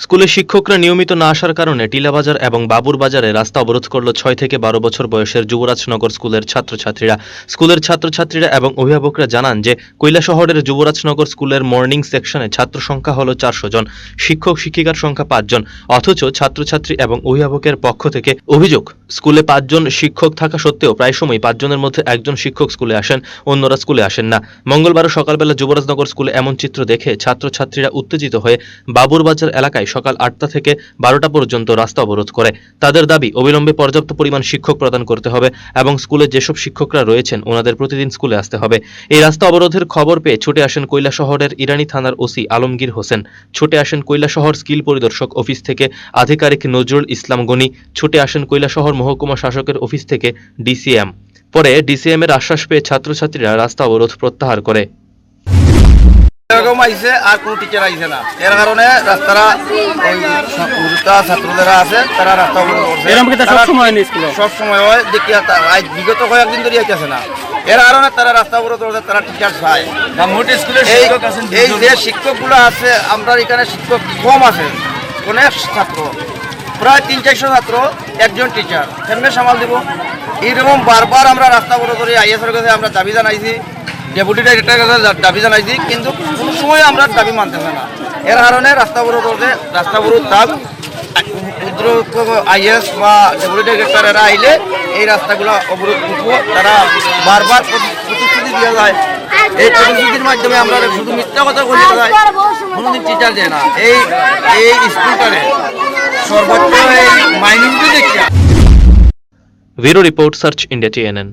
স্কুলে শিক্ষকরা নিয়মিত না আসার কারণে টিলাবাজার এবং বাবুর বাজারে রাস্তা অবরোধ করল ছয় থেকে বারো বছর বয়সের যুবরাজনগর স্কুলের ছাত্রছাত্রীরা। স্কুলের ছাত্রছাত্রীরা এবং অভিভাবকরা জানান যে কৈলাসহরের যুবরাজনগর স্কুলের মর্নিং সেকশনে ছাত্র সংখ্যা হল চারশো জন, শিক্ষক শিক্ষিকার সংখ্যা পাঁচজন অথচ ছাত্রছাত্রী এবং অভিভাবকের পক্ষ থেকে অভিযোগ, স্কুলে পাঁচজন শিক্ষক থাকা সত্ত্বেও প্রায় সময় পাঁচজনের মধ্যে একজন শিক্ষক স্কুলে আসেন, অন্যরা স্কুলে আসেন না। মঙ্গলবার সকালবেলা যুবরাজনগর স্কুলে এমন চিত্র দেখে ছাত্রছাত্রীরা উত্তেজিত হয়ে বাবুরবাজার এলাকায় সকাল আটটা থেকে বারোটা পর্যন্ত রাস্তা অবরোধ করে। তাদের দাবি, অবিলম্বে পর্যাপ্ত পরিমাণ শিক্ষক প্রদান করতে হবে এবং স্কুলে যেসব শিক্ষকরা রয়েছেন, ওনাদের প্রতিদিন স্কুলে আসতে হবে। এই রাস্তা অবরোধের খবর পেয়ে ছুটে আসেন কৈলা শহরের ইরানি থানার ওসি আলমগীর হোসেন। ছুটে আসেন কৈলা শহর স্কিল পরিদর্শক অফিস থেকে আধিকারিক নজরুল ইসলাম গনি। ছুটে আসেন কৈলা শহর মহকুমা শাসকের অফিস থেকে ডিসিএম। পরে ডিসিএম এর আশ্বাস পেয়ে ছাত্রছাত্রীরা রাস্তা অবরোধ প্রত্যাহার করে। এরকম আইছে আর কোনো টিচার আইছে না। এর কারণে রাস্তারা ওই গুরুতা ছাত্রদেরা আছে তারা রাস্তা অবরোধ করছে এরকম কি তা তারা সবসময় না স্কুলে? সব সময় হয় দেখি আজ বিগত কয়েকদিন ধরে আইতেছে না। এর কারণে তারা রাস্তা অবরোধ করছে তারা টিচার চায় এই শিক্ষক আছেন যে শিক্ষকগুলো আছে আমরা এখানে শিক্ষক কম আছে। অনেক ছাত্র প্রায় তিন চারশো ছাত্র একজন টিচার সামাল দিব। এইরকম বারবার আমরা রাস্তা বড় করে আইএসের কাছে আমরা দাবি জানাইছি। ডেপুটি ডাইরেক্টরের কাছে দাবি জানাইছি কিন্তু কোনো সময় আমরা দাবি মানতেছে না। এর কারণে রাস্তা বড় করতে রাস্তা বড় থাক আইএস বা ডেপুটি ডাইরেক্টর এরা আইলে এই রাস্তাগুলো অবরোধ করব। তারা বারবার প্রতি- প্রতিশ্রুতি দেওয়া যায়। এই প্রতিশ্রুতির মাধ্যমে আমরা শুধু মিথ্যা কথা বলে যায় কোনোদিন টিচার দেয় না। এই এই স্কুলটারে সর্বোচ্চ এই মাইনিংটা দেখিয়া। Bureau report search India TNN.